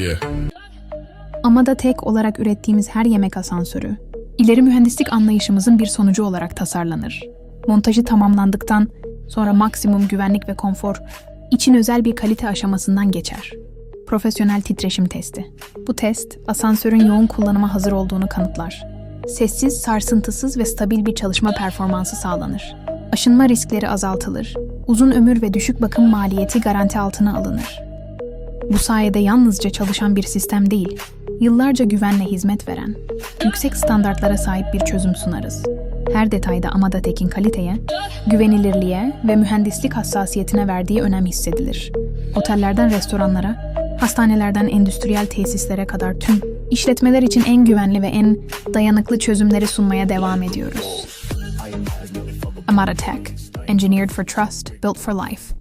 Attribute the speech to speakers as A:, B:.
A: Yeah.
B: Amada tek olarak ürettiğimiz her yemek asansörü, ileri mühendislik anlayışımızın bir sonucu olarak tasarlanır. Montajı tamamlandıktan sonra maksimum güvenlik ve konfor, için özel bir kalite aşamasından geçer. Profesyonel titreşim testi. Bu test, asansörün yoğun kullanıma hazır olduğunu kanıtlar. Sessiz, sarsıntısız ve stabil bir çalışma performansı sağlanır. Aşınma riskleri azaltılır. Uzun ömür ve düşük bakım maliyeti garanti altına alınır. Bu sayede yalnızca çalışan bir sistem değil, yıllarca güvenle hizmet veren, yüksek standartlara sahip bir çözüm sunarız. Her detayda Amada Tek'in kaliteye, güvenilirliğe ve mühendislik hassasiyetine verdiği önem hissedilir. Otellerden restoranlara, hastanelerden endüstriyel tesislere kadar tüm işletmeler için en güvenli ve en dayanıklı çözümleri sunmaya devam ediyoruz. Amada Tech, engineered for trust, built for life.